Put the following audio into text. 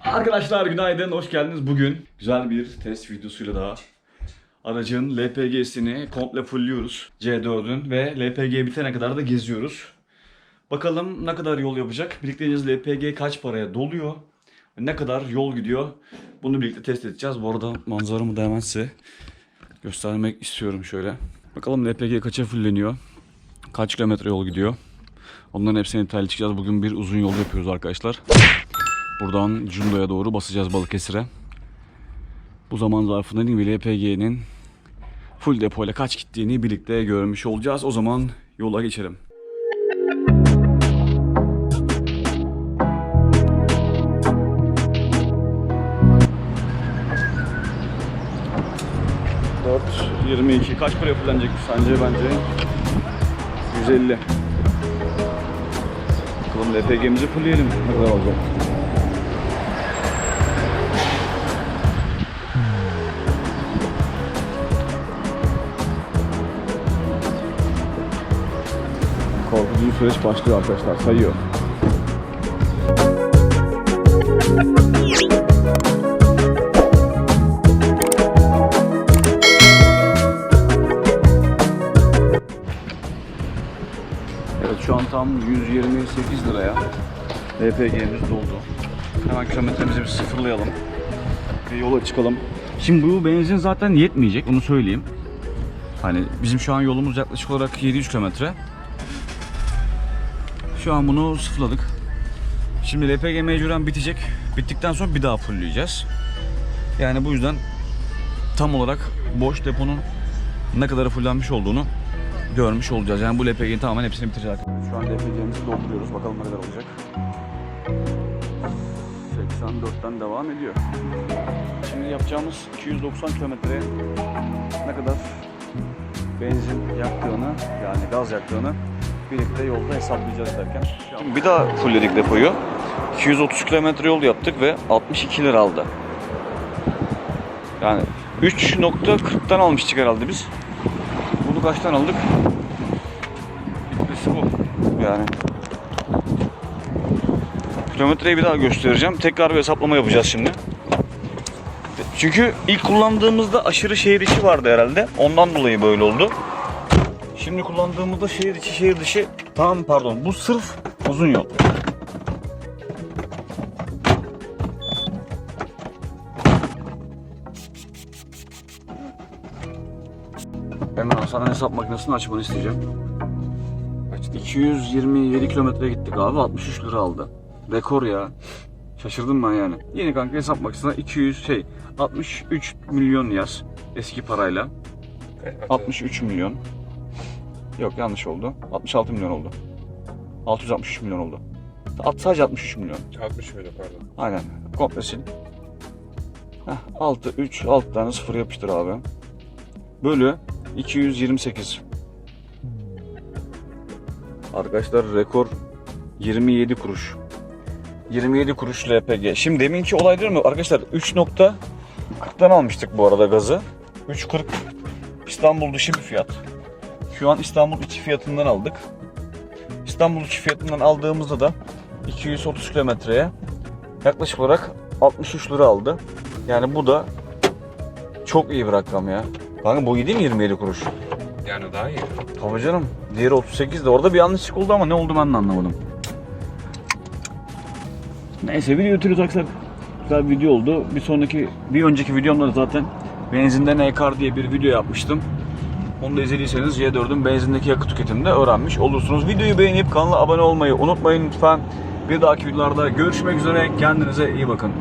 Arkadaşlar günaydın, hoş geldiniz. Bugün güzel bir test videosuyla daha aracın LPG'sini komple fullliyoruz. C4'ün ve LPG bitene kadar da geziyoruz. Bakalım ne kadar yol yapacak? Birlikteliğiniz LPG kaç paraya doluyor? Ne kadar yol gidiyor? Bunu birlikte test edeceğiz. Bu arada manzaramı da hemen size göstermek istiyorum şöyle. Bakalım LPG kaça fulleniyor? Kaç kilometre yol gidiyor? Onların hepsini detaylı çıkacağız. Bugün bir uzun yol yapıyoruz arkadaşlar. Buradan Cundo'ya doğru basacağız Balıkesir'e. Bu zaman zarfında LPG'nin full depoyla kaç gittiğini birlikte görmüş olacağız. O zaman yola geçelim. Dört, 22. Kaç para yapılanacak sence bence? 150. Bakalım LPG'mizi fullleyelim. Ne kadar olacak? Korkutucu süreç başlıyor arkadaşlar. Sayıyor. Evet şu an tam 128 liraya LPG'miz doldu. Hemen kilometremizi bir sıfırlayalım. Ve yola çıkalım. Şimdi bu benzin zaten yetmeyecek onu söyleyeyim. Hani bizim şu an yolumuz yaklaşık olarak 700 kilometre. Şu an bunu sıfırladık. Şimdi LPG mecburen bitecek. Bittikten sonra bir daha fullleyeceğiz. Yani bu yüzden tam olarak boş deponun ne kadar fullenmiş olduğunu görmüş olacağız. Yani bu LPG'nin tamamen hepsini bitireceğiz. Şu an LPG'mizi dolduruyoruz. Bakalım ne kadar olacak. 84'ten devam ediyor. Şimdi yapacağımız 290 kilometreye ne kadar benzin yaktığını yani gaz yaktığını birlikte yolda hesaplayacağız derken. Bir daha fullledik depoyu. 230 kilometre yol yaptık ve 62 lira aldı. Yani 3.40'tan almıştık herhalde biz. Bunu kaçtan aldık? Bitmesi bu. Yani. Kilometreyi bir daha göstereceğim. Tekrar bir hesaplama yapacağız şimdi. Çünkü ilk kullandığımızda aşırı şehir içi vardı herhalde. Ondan dolayı böyle oldu. Şimdi kullandığımızda şehir içi şehir dışı tamam pardon bu sırf uzun yol. Hemen sana hesap makinesini açmanı isteyeceğim. 227 kilometre gittik abi 63 lira aldı. Rekor ya. Şaşırdım ben yani. Yeni kanka hesap makinesine 200 şey 63 milyon yaz eski parayla. 63 milyon. Yok yanlış oldu. 66 milyon oldu. 663 milyon oldu. At sadece 63 milyon. 60 milyon pardon. Aynen. Komple sil. Heh, 6 3 6 tane sıfır yapıştır abi. Bölü 228. Arkadaşlar rekor 27 kuruş. 27 kuruş LPG. Şimdi deminki olay değil mi? Arkadaşlar 3.40'tan almıştık bu arada gazı. 3.40 İstanbul dışı bir fiyat. Şu an İstanbul içi fiyatından aldık. İstanbul içi fiyatından aldığımızda da 230 kilometreye yaklaşık olarak 63 lira aldı. Yani bu da çok iyi bir rakam ya. Kanka bu iyi değil mi 27 kuruş? Yani daha iyi. Tabii canım. Diğeri 38 de. Orada bir yanlışlık oldu ama ne oldu ben de anlamadım. Neyse video bitiriyorsak güzel bir video oldu. Bir sonraki, bir önceki videomda da zaten benzinden ekar diye bir video yapmıştım. Onu da izlediyseniz C4'ün benzindeki yakıt tüketimini öğrenmiş olursunuz. Videoyu beğenip kanala abone olmayı unutmayın lütfen. Bir dahaki videolarda görüşmek üzere. Kendinize iyi bakın.